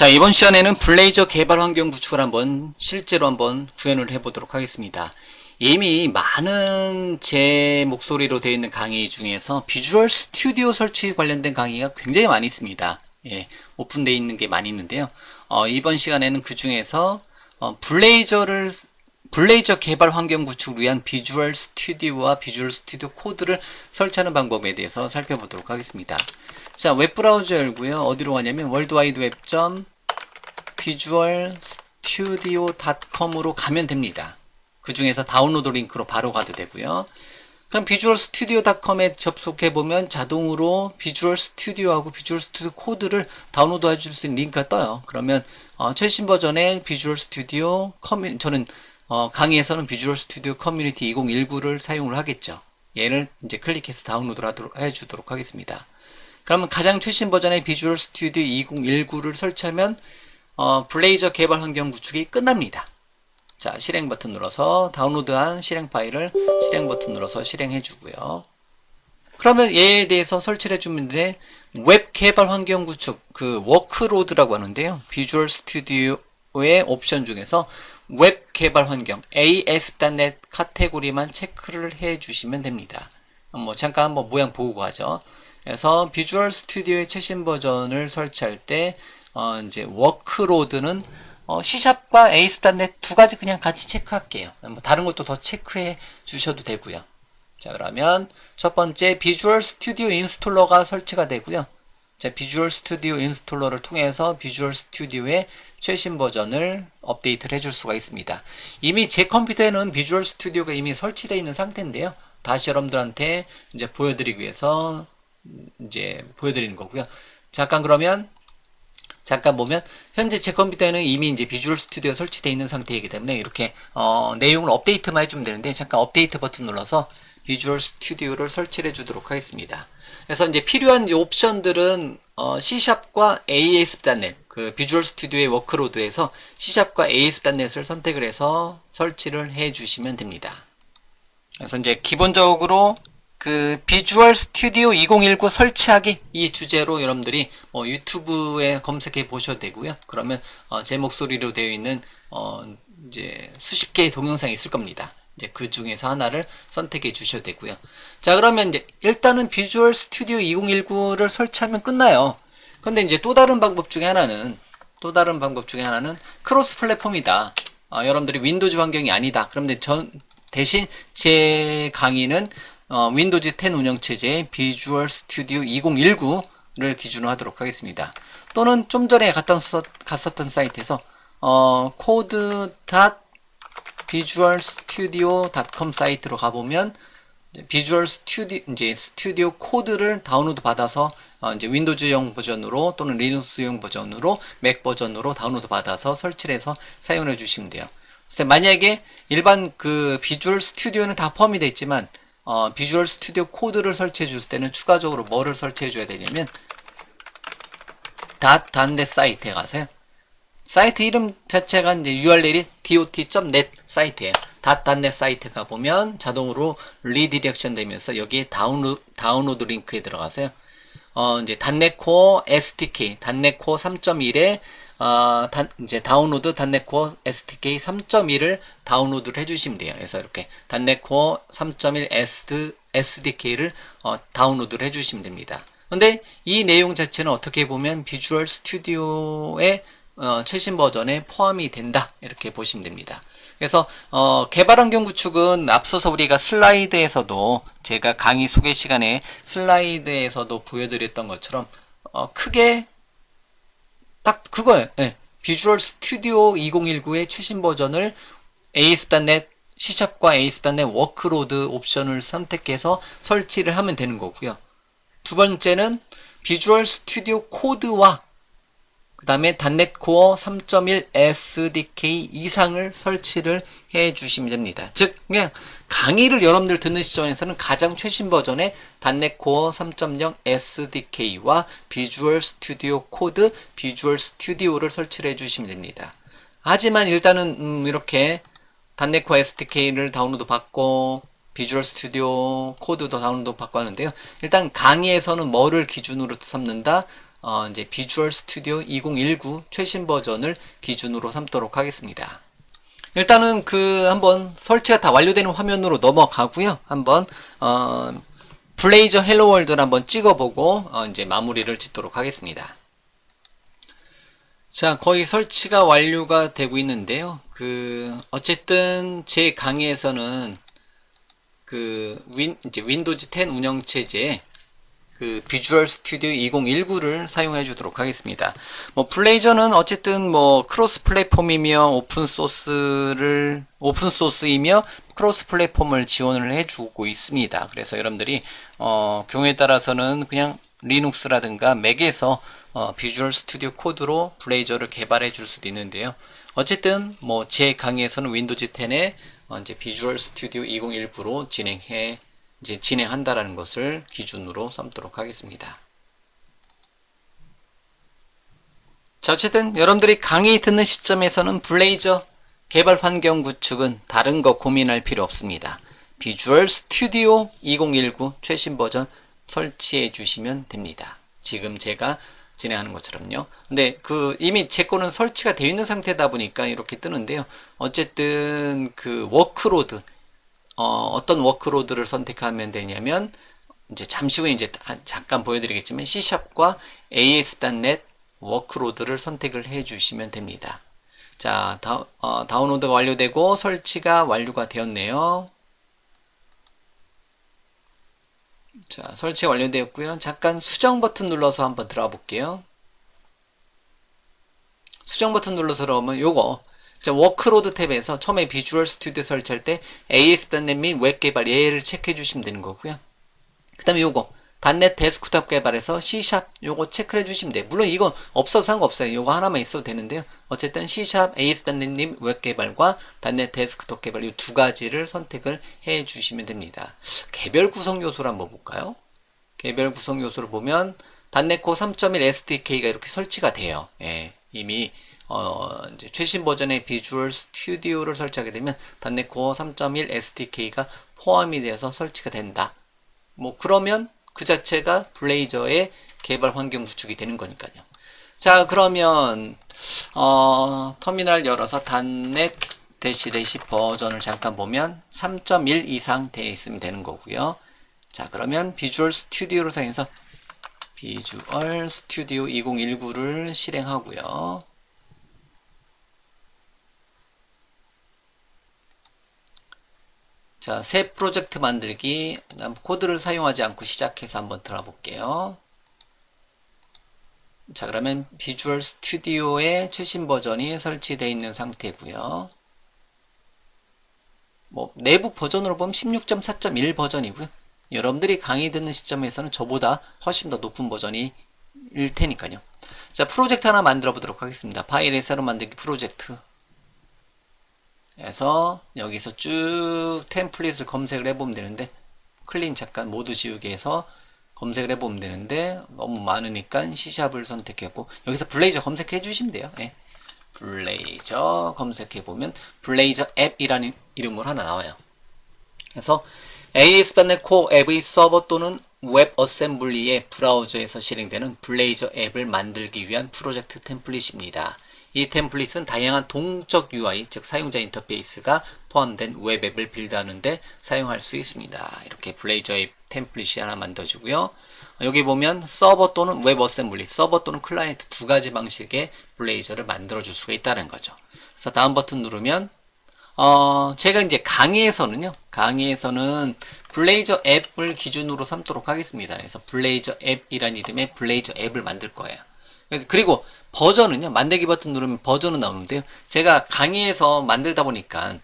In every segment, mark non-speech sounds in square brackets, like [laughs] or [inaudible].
자, 이번 시간에는 블레이저 개발 환경 구축을 한번 실제로 한번 구현을 해보도록 하겠습니다. 이미 많은 제 목소리로 되어 있는 강의 중에서 비주얼 스튜디오 설치 관련된 강의가 굉장히 많이 있습니다. 예, 오픈되어 있는 게 많이 있는데요. 어, 이번 시간에는 그 중에서 어, 블레이저를 블레이저 개발 환경 구축을 위한 비주얼 스튜디오와 비주얼 스튜디오 코드를 설치하는 방법에 대해서 살펴보도록 하겠습니다. 자, 웹브라우저 열고요. 어디로 가냐면 월드와이드웹 비주얼 스튜디오.com으로 가면 됩니다. 그 중에서 다운로드 링크로 바로 가도 되고요. 그럼 비주얼 스튜디오.com에 접속해 보면 자동으로 비주얼 스튜디오하고 비주얼 스튜디오 코드를 다운로드 해줄 수 있는 링크가 떠요. 그러면 어, 최신 버전의 비주얼 스튜디오 커뮤 저는 어, 강의에서는 비주얼 스튜디오 커뮤니티 2019를 사용을 하겠죠. 얘를 이제 클릭해서 다운로드를 하도록, 해주도록 하겠습니다. 그러면 가장 최신 버전의 비주얼 스튜디오 2019를 설치하면 어, 블레이저 개발 환경 구축이 끝납니다. 자, 실행 버튼 눌러서 다운로드한 실행 파일을 실행 버튼 눌러서 실행해 주고요. 그러면 얘에 대해서 설치를 해주면 돼. 웹 개발 환경 구축, 그 워크로드라고 하는데요. 비주얼 스튜디오의 옵션 중에서 웹 개발 환경 ASP.NET 카테고리만 체크를 해 주시면 됩니다. 뭐 잠깐 한번 모양 보고 가죠. 그래서 비주얼 스튜디오의 최신 버전을 설치할 때 어, 이제 워크로드는 어, C샵과 ASP.NET 두 가지 그냥 같이 체크할게요. 뭐 다른 것도 더 체크해 주셔도 되고요. 자 그러면 첫 번째 비주얼 스튜디오 인스톨러가 설치가 되고요. 자 비주얼 스튜디오 인스톨러를 통해서 비주얼 스튜디오의 최신 버전을 업데이트를 해줄 수가 있습니다. 이미 제 컴퓨터에는 비주얼 스튜디오가 이미 설치되어 있는 상태인데요. 다시 여러분들한테 이제 보여드리기 위해서 이제 보여드리는 거고요. 잠깐 그러면 잠깐 보면 현재 제 컴퓨터에는 이미 이제 비주얼 스튜디오 설치되어 있는 상태이기 때문에 이렇게 어, 내용을 업데이트만 해주면 되는데 잠깐 업데이트 버튼 눌러서 비주얼 스튜디오를 설치해 주도록 하겠습니다. 그래서 이제 필요한 이제 옵션들은 어, C샵과 ASP.NET 그 비주얼 스튜디오의 워크로드에서 C샵과 ASP.NET을 선택을 해서 설치를 해 주시면 됩니다. 그래서 이제 기본적으로 그 비주얼 스튜디오 2019 설치하기 이 주제로 여러분들이 뭐 유튜브에 검색해 보셔도 되고요. 그러면 어, 제 목소리로 되어 있는 어, 이제 수십 개의 동영상이 있을 겁니다. 이제 그 중에서 하나를 선택해 주셔도 되고요. 자, 그러면 이제 일단은 비주얼 스튜디오 2019를 설치하면 끝나요. 근데 이제 또 다른 방법 중에 하나는 또 다른 방법 중에 하나는 크로스 플랫폼이다. 어, 여러분들이 윈도우즈 환경이 아니다. 그런데 전 대신 제 강의는 어, 윈도우즈 10 운영체제 비주얼 스튜디오 2019를 기준으로 하도록 하겠습니다. 또는 좀 전에 갔던, 갔었던 사이트에서 어, code visualstudio.com 사이트로 가보면 비주얼 스튜디 이제 스튜디오 코드를 다운로드 받아서 어, 이제 윈도우즈용 버전으로 또는 리눅스용 버전으로 맥 버전으로 다운로드 받아서 설치를 해서 사용해 주시면 돼요. 만약에 일반 그 비주얼 스튜디오는 다 포함이 되어 있지만 어, 비주얼 스튜디오 코드를 설치해 줄 때는 추가적으로 뭐를 설치해 줘야 되냐면 닷단넷 사이트에 가세요. 사이트 이름 자체가 이제 URL이 dot.net 사이트예요. 닷단넷 사이트 가보면 자동으로 리디렉션 되면서 여기에 다운로드, 다운로드 링크에 들어가세요. 어, 이제 단넷코어 SDK, 단넷코어 3.1에 어, 단, 이제 다운로드 단넷코어 SDK 3.1을 다운로드를 해주시면 돼요. 그래서 이렇게 단넷코어 3.1 S, SDK를 어, 다운로드를 해주시면 됩니다. 근데 이 내용 자체는 어떻게 보면 비주얼 스튜디오의 어, 최신 버전에 포함이 된다 이렇게 보시면 됩니다. 그래서 어, 개발 환경 구축은 앞서서 우리가 슬라이드에서도 제가 강의 소개 시간에 슬라이드에서도 보여드렸던 것처럼 어, 크게 딱 그거예요. 네. 비주얼 스튜디오 2019의 최신 버전을 ASP.NET C샵과 ASP.NET 워크로드 옵션을 선택해서 설치를 하면 되는 거고요. 두 번째는 비주얼 스튜디오 코드와 그 다음에 단넷 코어 3.1 SDK 이상을 설치를 해 주시면 됩니다. 즉, 그냥 강의를 여러분들 듣는 시점에서는 가장 최신 버전의 단넷 코어 3.0 SDK와 비주얼 스튜디오 코드, 비주얼 스튜디오를 설치를 해 주시면 됩니다. 하지만 일단은, 음, 이렇게 단넷 코어 SDK를 다운로드 받고, 비주얼 스튜디오 코드도 다운로드 받고 하는데요. 일단 강의에서는 뭐를 기준으로 삼는다? 어, 이제 비주얼 스튜디오 2019 최신 버전을 기준으로 삼도록 하겠습니다. 일단은 그 한번 설치가 다 완료되는 화면으로 넘어가고요. 한번 어, 블레이저 헬로 월드를 한번 찍어보고 어, 이제 마무리를 짓도록 하겠습니다. 자, 거의 설치가 완료가 되고 있는데요. 그 어쨌든 제 강의에서는 그 윈, 이제 윈도우즈 10 운영 체제에 그 비주얼 스튜디오 2019를 사용해 주도록 하겠습니다. 뭐 블레이저는 어쨌든 뭐 크로스 플랫폼이며 오픈 소스를 오픈 소스이며 크로스 플랫폼을 지원을 해 주고 있습니다. 그래서 여러분들이 어 경우에 따라서는 그냥 리눅스라든가 맥에서 어, 비주얼 스튜디오 코드로 블레이저를 개발해 줄 수도 있는데요. 어쨌든 뭐 제 강의에서는 윈도우즈 10에 어, 이제 비주얼 스튜디오 2019로 진행해 이제 진행한다라는 것을 기준으로 삼도록 하겠습니다. 자, 어쨌든 여러분들이 강의 듣는 시점에서는 블레이저 개발 환경 구축은 다른 거 고민할 필요 없습니다. 비주얼 스튜디오 2019 최신 버전 설치해 주시면 됩니다. 지금 제가 진행하는 것처럼요. 근데 그 이미 제 거는 설치가 되어 있는 상태다 보니까 이렇게 뜨는데요. 어쨌든 그 워크로드 어, 떤 워크로드를 선택하면 되냐면 이제 잠시 후에 이제 잠깐 보여드리겠지만 C샵과 AS.NET 워크로드를 선택을 해 주시면 됩니다. 자, 다, 어, 다운로드가 완료되고 설치가 완료가 되었네요. 자, 설치 완료되었고요. 잠깐 수정 버튼 눌러서 한번 들어가 볼게요. 수정 버튼 눌러서 들어오면 요거 자, 워크로드 탭에서 처음에 비주얼 스튜디오 설치할 때 ASP.NET 및 웹 개발 예를 체크해 주시면 되는 거고요. 그 다음에 요거 단넷 데스크톱 개발에서 C샵 요거 체크해 주시면 돼요. 물론 이건 없어도 상관없어요. 요거 하나만 있어도 되는데요. 어쨌든 C샵 ASP.NET 웹개발과 단넷 데스크톱 개발 이 두 가지를 선택을 해 주시면 됩니다. 개별 구성 요소를 한번 볼까요? 개별 구성 요소를 보면 단넷코 3.1 SDK가 이렇게 설치가 돼요. 예, 이미 어, 이제 최신 버전의 비주얼 스튜디오를 설치하게 되면 단넷 코어 3.1 SDK가 포함이 돼서 설치가 된다. 뭐 그러면 그 자체가 블레이저의 개발 환경 구축이 되는 거니까요. 자 그러면 어, 터미널 열어서 단넷 대시 대시 버전을 잠깐 보면 3.1 이상 되어 있으면 되는 거고요. 자 그러면 비주얼 스튜디오를 사용해서 비주얼 스튜디오 2019를 실행하고요. 자, 새 프로젝트 만들기. 코드를 사용하지 않고 시작해서 한번 들어 볼게요. 자, 그러면 비주얼 스튜디오의 최신 버전이 설치되어 있는 상태고요. 뭐 내부 버전으로 보면 16.4.1 버전이고요. 여러분들이 강의 듣는 시점에서는 저보다 훨씬 더 높은 버전이 일 테니까요. 자, 프로젝트 하나 만들어 보도록 하겠습니다. 파일에 새로 만들기 프로젝트. 해서 여기서 쭉 템플릿을 검색을 해보면 되는데 클린 잠깐 모두 지우기 해서 검색을 해보면 되는데 너무 많으니까 C샵을 선택했고 여기서 블레이저 검색해 주시면 돼요. 예. 블레이저 검색해보면 블레이저 앱이라는 이름으로 하나 나와요. 그래서 ASP.NET Core 앱의 서버 또는 웹 어셈블리의 브라우저에서 실행되는 블레이저 앱을 만들기 위한 프로젝트 템플릿입니다. 이 템플릿은 다양한 동적 UI, 즉 사용자 인터페이스가 포함된 웹앱을 빌드하는데 사용할 수 있습니다. 이렇게 블레이저의 템플릿이 하나 만들어지고요. 여기 보면 서버 또는 웹 어셈블리, 서버 또는 클라이언트 두 가지 방식의 블레이저를 만들어 줄 수가 있다는 거죠. 그래서 다음 버튼 누르면 어, 제가 이제 강의에서는요, 강의에서는 블레이저 앱을 기준으로 삼도록 하겠습니다. 그래서 블레이저 앱이라는 이름의 블레이저 앱을 만들 거예요. 그리고 버전은요, 만들기 버튼 누르면 버전은 나오는데요. 제가 강의에서 만들다 보니까,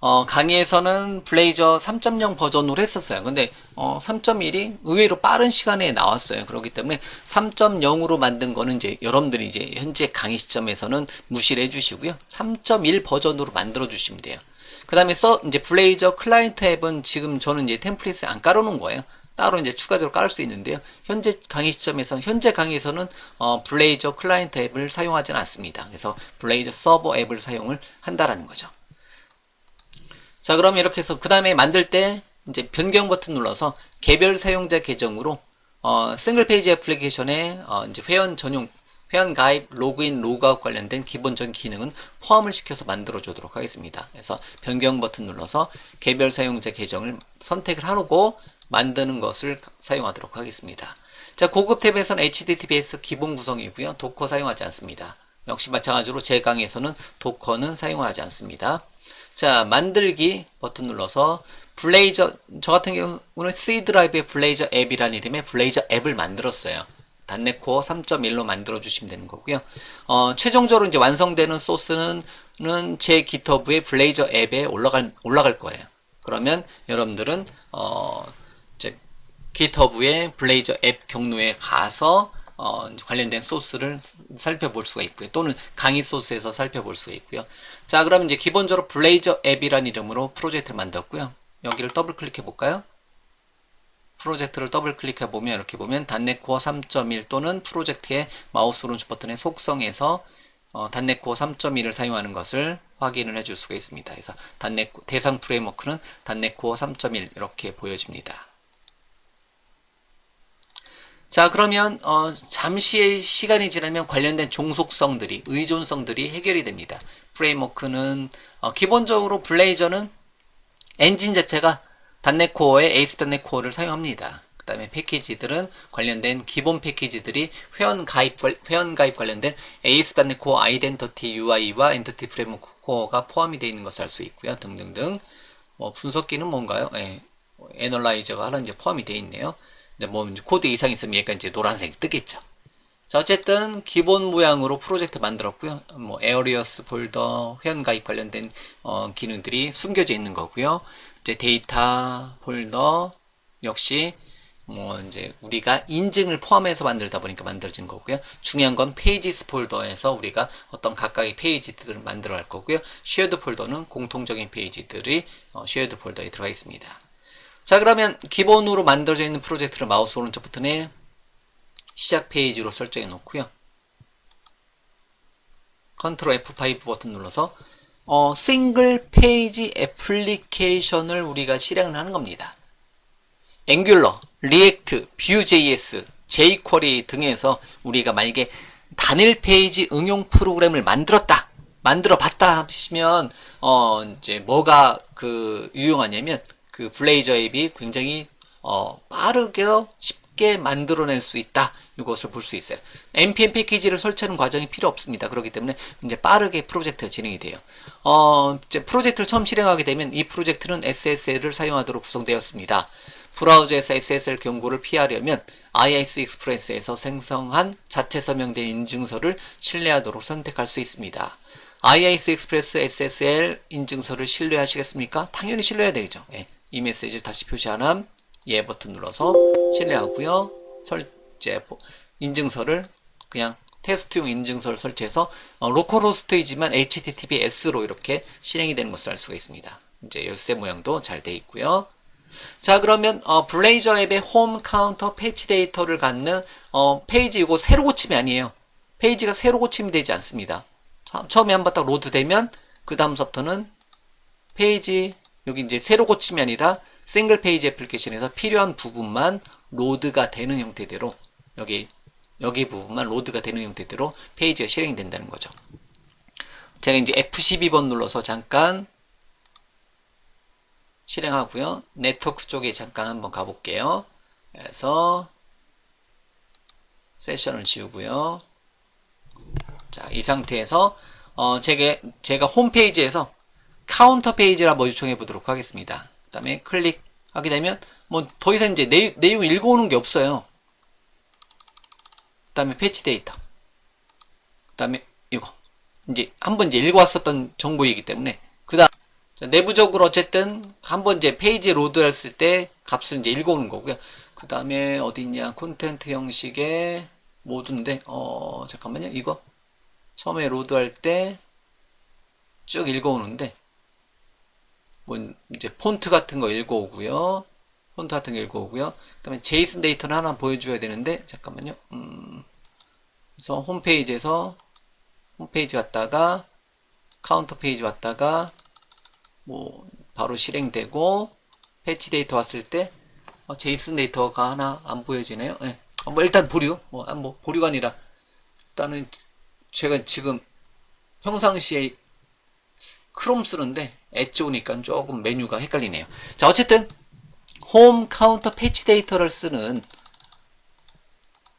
어, 강의에서는 블레이저 3.0 버전으로 했었어요. 근데, 어, 3.1이 의외로 빠른 시간에 나왔어요. 그렇기 때문에 3.0으로 만든 거는 이제 여러분들이 이제 현재 강의 시점에서는 무시를 해주시고요. 3.1 버전으로 만들어 주시면 돼요. 그 다음에 써, 이제 블레이저 클라이언트 앱은 지금 저는 이제 템플릿을 안 깔아놓은 거예요. 따로 이제 추가적으로 깔을 수 있는데요. 현재 강의 시점에서 현재 강의에서는 어, 블레이저 클라이언트 앱을 사용하지는 않습니다. 그래서 블레이저 서버 앱을 사용을 한다라는 거죠. 자, 그럼 이렇게 해서 그 다음에 만들 때 이제 변경 버튼 눌러서 개별 사용자 계정으로 어, 싱글 페이지 애플리케이션에 어, 이제 회원 전용 회원 가입, 로그인, 로그아웃 관련된 기본적인 기능은 포함을 시켜서 만들어 주도록 하겠습니다. 그래서 변경 버튼 눌러서 개별 사용자 계정을 선택을 하고 만드는 것을 사용하도록 하겠습니다. 자, 고급 탭에서는 HTTPS 기본 구성이고요. 도커 사용하지 않습니다. 역시 마찬가지로 제 강의에서는 도커는 사용하지 않습니다. 자, 만들기 버튼 눌러서 블레이저, 저 같은 경우는 C 드라이브의 블레이저 앱이라는 이름의 블레이저 앱을 만들었어요. 단넷코어 3.1로 만들어 주시면 되는 거고요. 어, 최종적으로 이제 완성되는 소스는 제 기터브의 블레이저 앱에 올라갈, 올라갈 거예요. 그러면 여러분들은, 어, 기터브의 블레이저 앱 경로에 가서 어, 관련된 소스를 살펴볼 수가 있고요. 또는 강의 소스에서 살펴볼 수가 있고요. 자, 그럼 이제 기본적으로 블레이저 앱이라는 이름으로 프로젝트를 만들었고요. 여기를 더블 클릭해 볼까요? 프로젝트를 더블 클릭해 보면 이렇게 보면 단넷코어 3.1 또는 프로젝트의 마우스 오른쪽 버튼의 속성에서 어, 단넷코어 3.1을 사용하는 것을 확인을 해줄 수가 있습니다. 그래서 단넷 대상 프레임워크는 단넷코어 3.1 이렇게 보여집니다. 자 그러면 어, 잠시의 시간이 지나면 관련된 종속성들이 의존성들이 해결이 됩니다. 프레임워크는 어, 기본적으로 블레이저는 엔진 자체가 단넷코어의 에이스.NET 코어를 사용합니다. 그 다음에 패키지들은 관련된 기본 패키지들이 회원 가입, 회원 가입 관련된 에이스.NET 코어 아이덴티티 UI와 엔티티 프레임워크 코어가 포함이 되어 있는 것을 알 수 있고요. 등등등. 뭐 분석기는 뭔가요? 예, 애널라이저가 하나 이제 포함이 되어 있네요. 근데 뭐 코드 이상 있으면 얘가 이제 노란색이 뜨겠죠. 자, 어쨌든 기본 모양으로 프로젝트 만들었고요. 뭐 에어리어스 폴더, 회원 가입 관련된 어, 기능들이 숨겨져 있는 거고요. 이제 데이터 폴더 역시 뭐 이제 우리가 인증을 포함해서 만들다 보니까 만들어진 거고요. 중요한 건 페이지스 폴더에서 우리가 어떤 각각의 페이지들을 만들어 갈 거고요. 쉐어드 폴더는 공통적인 페이지들이 어, 쉐어드 폴더에 들어가 있습니다. 자 그러면 기본으로 만들어져 있는 프로젝트를 마우스 오른쪽 버튼에 시작 페이지로 설정해 놓고요. 컨트롤 F5 버튼 눌러서 어, 싱글 페이지 애플리케이션을 우리가 실행을 하는 겁니다. 앵귤러, 리액트, 뷰.js, jQuery 등에서 우리가 만약에 단일 페이지 응용 프로그램을 만들었다, 만들어 봤다 하시면 어 이제 뭐가 그 유용하냐면 그 블레이저 앱이 굉장히 어 빠르게 쉽게 만들어낼 수 있다. 이것을 볼 수 있어요. npm 패키지를 설치하는 과정이 필요 없습니다. 그렇기 때문에 이제 빠르게 프로젝트가 진행이 돼요. 어, 이제 프로젝트를 처음 실행하게 되면 이 프로젝트는 SSL을 사용하도록 구성되었습니다. 브라우저에서 SSL 경고를 피하려면 IIS 익스프레스에서 생성한 자체 서명된 인증서를 신뢰하도록 선택할 수 있습니다. IIS 익스프레스 SSL 인증서를 신뢰하시겠습니까? 당연히 신뢰해야 되겠죠. 예, 이 메시지를 다시 표시하는 예 버튼 눌러서 신뢰하고요. 설 이제 인증서를 그냥 테스트용 인증서를 설치해서 어, 로컬 호스트이지만 HTTPS로 이렇게 실행이 되는 것을 알 수가 있습니다. 이제 열쇠 모양도 잘 돼 있고요. 자 그러면 어, 블레이저 앱의 홈 카운터 패치 데이터를 갖는 어, 페이지 이거 새로 고침이 아니에요. 페이지가 새로 고침이 되지 않습니다. 처음에 한번 딱 로드되면 그 다음부터는 페이지 여기 이제 새로 고침이 아니라 싱글 페이지 애플리케이션에서 필요한 부분만 로드가 되는 형태대로 여기 여기 부분만 로드가 되는 형태대로 페이지가 실행이 된다는 거죠. 제가 이제 F12번 눌러서 잠깐 실행하고요. 네트워크 쪽에 잠깐 한번 가볼게요. 그래서 세션을 지우고요. 자, 이 상태에서 어, 제가, 제가 홈페이지에서 카운터 페이지를 한번 요청해 보도록 하겠습니다. 그 다음에 클릭하게 되면 뭐 더 이상 이제 내, 내용 읽어오는 게 없어요. 그 다음에 패치 데이터. 그 다음에 이거. 이제 한번 이제 읽어왔었던 정보이기 때문에 그 다음 내부적으로 어쨌든 한번 이제 페이지 로드 했을 때 값을 이제 읽어오는 거고요. 그 다음에 어디 있냐 콘텐트 형식의 모드인데 어 잠깐만요 이거 처음에 로드할 때 쭉 읽어오는데 뭐 이제 폰트 같은 거 읽어오고요. 폰트 같은 거 읽어오고요. 그 다음에 제이슨 데이터를 하나 보여줘야 되는데 잠깐만요. 음, 그래서 홈페이지에서 홈페이지 갔다가 카운터 페이지 왔다가 뭐 바로 실행되고 패치 데이터 왔을 때 어, 제이슨 데이터가 하나 안 보여지네요. 예. 어, 뭐 일단 보류, 뭐, 아, 뭐 보류가 아니라 일단은 제가 지금 평상시에 크롬 쓰는데 엣지 오니까 조금 메뉴가 헷갈리네요. 자, 어쨌든 홈 카운터 패치 데이터를 쓰는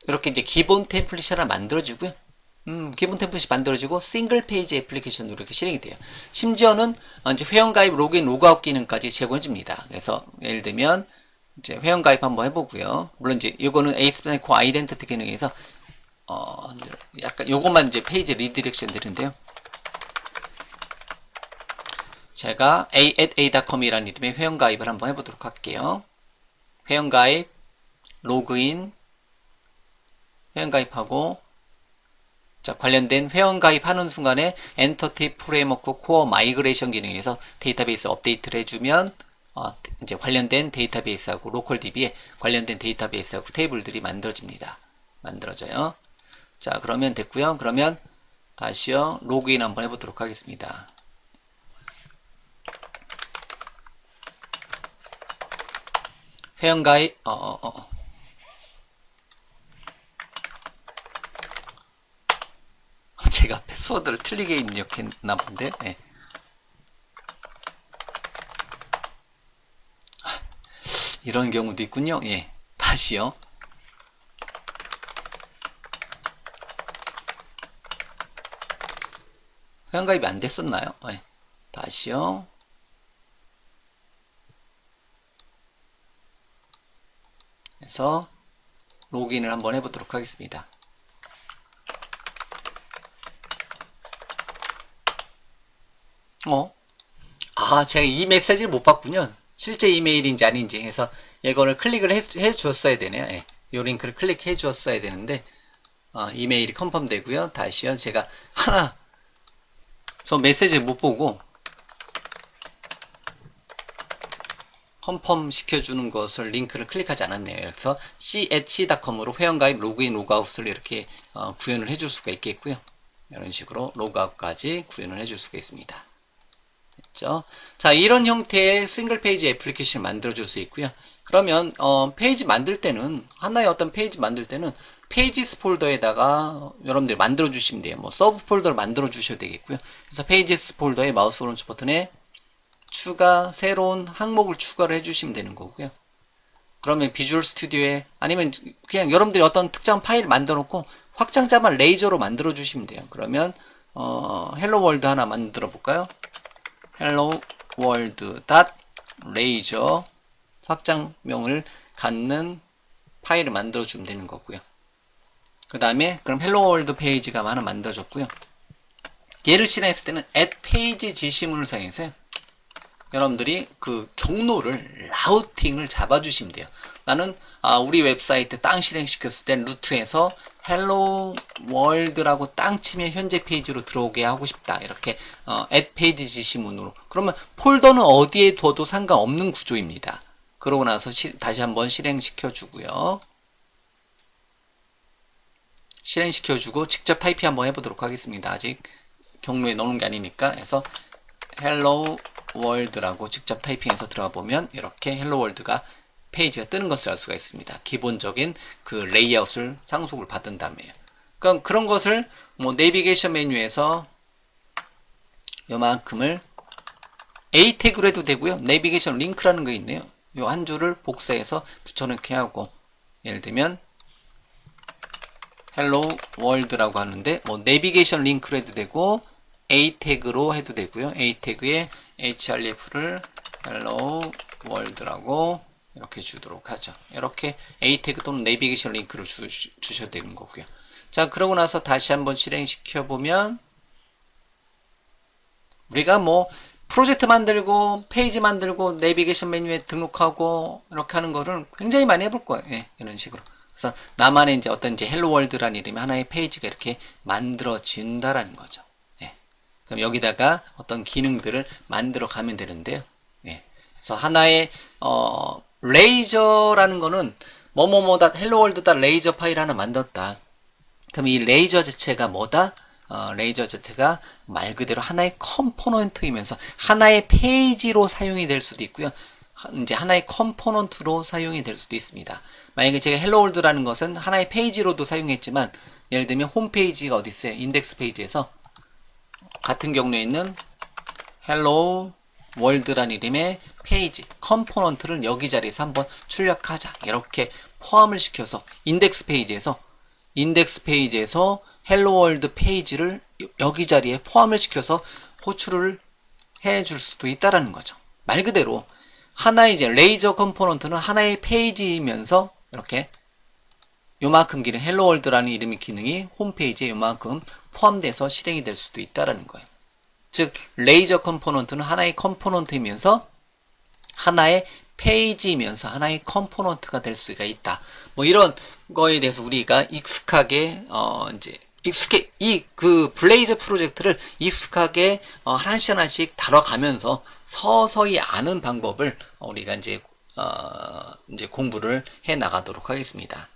이렇게 이제 기본 템플릿이 하나 만들어지고요. 음, 기본 템플릿이 만들어지고 싱글 페이지 애플리케이션으로 이렇게 실행이 돼요. 심지어는 어, 이제 회원가입 로그인 로그아웃 기능까지 제공해 줍니다. 그래서 예를 들면 이제 회원가입 한번 해보고요. 물론 이제 이거는 ASP.NET 아이덴티티 기능에서 어, 약간 요것만 이제 페이지 리디렉션 되는데요. 제가 a at a.com이라는 이름의 회원가입을 한번 해보도록 할게요. 회원가입, 로그인, 회원가입하고 자, 관련된 회원가입 하는 순간에 엔터티 프레임워크 코어 마이그레이션 기능에서 데이터베이스 업데이트를 해주면 어, 이제 관련된 데이터베이스하고 로컬 DB에 관련된 데이터베이스하고 테이블들이 만들어집니다. 만들어져요. 자, 그러면 됐고요. 그러면 다시요. 로그인 한번 해보도록 하겠습니다. 회원가입, 어, 어, 어. [laughs] 제가 패스워드를 틀리게 입력했나 본데, 네. 아, [laughs] 이런 경우도 있군요. 예. 다시요. 회원가입이 안 됐었나요? 네. 다시요. 그래서 로그인을 한번 해보도록 하겠습니다. 어? 아, 제가 이 메시지를 못 봤군요. 실제 이메일인지 아닌지 해서 이거를 클릭을 해, 해 줬어야 되네요. 예. 요 링크를 클릭해 줬어야 되는데 어, 이메일이 컨펌 되고요. 다시요. 제가 하나 저 메시지를 못 보고 컨펌 시켜주는 것을 링크를 클릭하지 않았네요. 그래서 ch.com으로 회원가입 로그인 로그아웃을 이렇게 어, 구현을 해줄 수가 있겠고요. 이런 식으로 로그아웃까지 구현을 해줄 수가 있습니다. 됐죠? 자, 이런 형태의 싱글 페이지 애플리케이션을 만들어줄 수 있고요. 그러면 어, 페이지 만들 때는 하나의 어떤 페이지 만들 때는 페이지스 폴더에다가 여러분들이 만들어 주시면 돼요. 뭐 서브 폴더를 만들어 주셔도 되겠고요. 그래서 페이지스 폴더에 마우스 오른쪽 버튼에 추가 새로운 항목을 추가를 해주시면 되는 거고요. 그러면 비주얼 스튜디오에 아니면 그냥 여러분들이 어떤 특정 파일을 만들어 놓고 확장자만 레이저로 만들어 주시면 돼요. 그러면 어, 헬로 월드 하나 만들어 볼까요? 헬로 월드 닷 레이저 확장명을 갖는 파일을 만들어 주면 되는 거고요. 그 다음에 그럼 헬로 월드 페이지가 하나 만들어졌고요. 얘를 실행했을 때는 add page 지시문을 사용해서요. 여러분들이 그 경로를 라우팅을 잡아주시면 돼요. 나는 아, 우리 웹사이트 땅 실행시켰을 때 루트에서 헬로 월드라고 땅 치면 현재 페이지로 들어오게 하고 싶다. 이렇게 어, 페이지 지시문으로. 그러면 폴더는 어디에 둬도 상관없는 구조입니다. 그러고 나서 시, 다시 한번 실행시켜 주고요. 실행시켜 주고 직접 타이핑 한번 해보도록 하겠습니다. 아직 경로에 넣는 게 아니니까 해서 헬로 월드라고 직접 타이핑해서 들어가 보면 이렇게 헬로 월드가 페이지가 뜨는 것을 알 수가 있습니다. 기본적인 그 레이아웃을 상속을 받은 다음에요. 그럼 그런 것을 뭐 내비게이션 메뉴에서 요만큼을 A 태그로 해도 되고요. 내비게이션 링크라는 거 있네요. 요 한 줄을 복사해서 붙여넣기 하고 예를 들면 헬로 월드라고 하는데 뭐 내비게이션 링크로 해도 되고 A 태그로 해도 되고요. A 태그에 href를 hello world라고 이렇게 주도록 하죠. 이렇게 A 태그 또는 내비게이션 링크를 주, 주셔도 되는 거고요. 자, 그러고 나서 다시 한번 실행시켜 보면 우리가 뭐 프로젝트 만들고 페이지 만들고 내비게이션 메뉴에 등록하고 이렇게 하는 거를 굉장히 많이 해볼 거예요. 예, 이런 식으로. 그래서 나만의 이제 어떤 이제 헬로 월드라는 이름의 하나의 페이지가 이렇게 만들어진다라는 거죠. 그럼 여기다가 어떤 기능들을 만들어 가면 되는데요. 예. 그래서 하나의 어, 레이저라는 거는 뭐뭐뭐다 헬로월드다 레이저 파일 하나 만들었다. 그럼 이 레이저 자체가 뭐다? 어, 레이저 자체가 말 그대로 하나의 컴포넌트이면서 하나의 페이지로 사용이 될 수도 있고요. 하- 이제 하나의 컴포넌트로 사용이 될 수도 있습니다. 만약에 제가 헬로월드라는 것은 하나의 페이지로도 사용했지만 예를 들면 홈페이지가 어디 있어요? 인덱스 페이지에서 같은 경우에 있는 헬로 월드라는 이름의 페이지 컴포넌트를 여기 자리에서 한번 출력하자 이렇게 포함을 시켜서 인덱스 페이지에서 인덱스 페이지에서 헬로 월드 페이지를 여기 자리에 포함을 시켜서 호출을 해줄 수도 있다라는 거죠. 말 그대로 하나의 이제 레이저 컴포넌트는 하나의 페이지이면서 이렇게 요만큼 기능 헬로 월드라는 이름의 기능이 홈페이지에 요만큼 포함돼서 실행이 될 수도 있다라는 거예요. 즉 레이저 컴포넌트는 하나의 컴포넌트이면서 하나의 페이지이면서 하나의 컴포넌트가 될 수가 있다. 뭐 이런 거에 대해서 우리가 익숙하게 어 이제 익숙해 이 그 블레이저 프로젝트를 익숙하게 어 하나씩 하나씩 다뤄가면서 서서히 아는 방법을 우리가 이제 어 이제 공부를 해 나가도록 하겠습니다.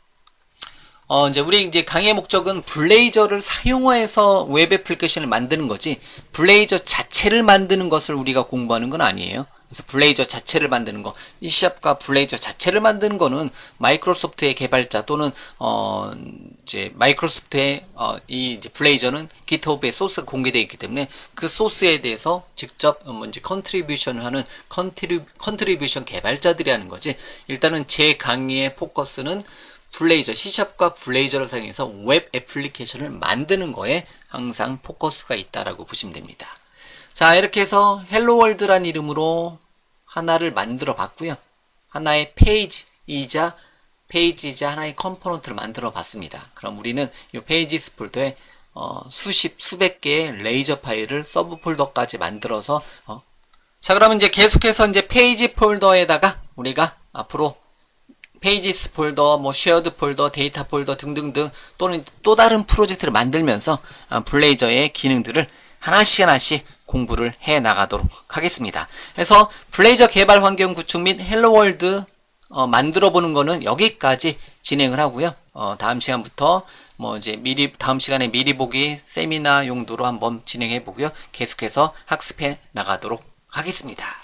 어, 이제 우리 이제 강의의 목적은 블레이저를 사용해서 웹 애플리케이션을 만드는 거지, 블레이저 자체를 만드는 것을 우리가 공부하는 건 아니에요. 그래서 블레이저 자체를 만드는 거, 이 시합과 블레이저 자체를 만드는 거는 마이크로소프트의 개발자 또는, 어, 이제 마이크로소프트의, 어, 이 이제 블레이저는 GitHub에 소스가 공개되어 있기 때문에 그 소스에 대해서 직접, 어, 뭐 컨트리뷰션을 하는 컨트리, 컨트리뷰션 개발자들이 하는 거지, 일단은 제 강의의 포커스는 블레이저, C샵과 블레이저를 사용해서 웹 애플리케이션을 만드는 거에 항상 포커스가 있다라고 보시면 됩니다. 자, 이렇게 해서 헬로월드란 이름으로 하나를 만들어 봤고요. 하나의 페이지이자 페이지이자 하나의 컴포넌트를 만들어 봤습니다. 그럼 우리는 이 페이지스 폴더에 어, 수십, 수백 개의 레이저 파일을 서브 폴더까지 만들어서 어, 자, 그러면 이제 계속해서 이제 페이지 폴더에다가 우리가 앞으로 페이지스 폴더, 뭐 쉐어드 폴더, 데이터 폴더 등등등 또는 또 다른 프로젝트를 만들면서 아, 블레이저의 기능들을 하나씩 하나씩 공부를 해 나가도록 하겠습니다. 그래서 블레이저 개발 환경 구축 및 헬로월드 어, 만들어 보는 거는 여기까지 진행을 하고요. 어, 다음 시간부터 뭐 이제 미리 다음 시간에 미리 보기 세미나 용도로 한번 진행해 보고요. 계속해서 학습해 나가도록 하겠습니다.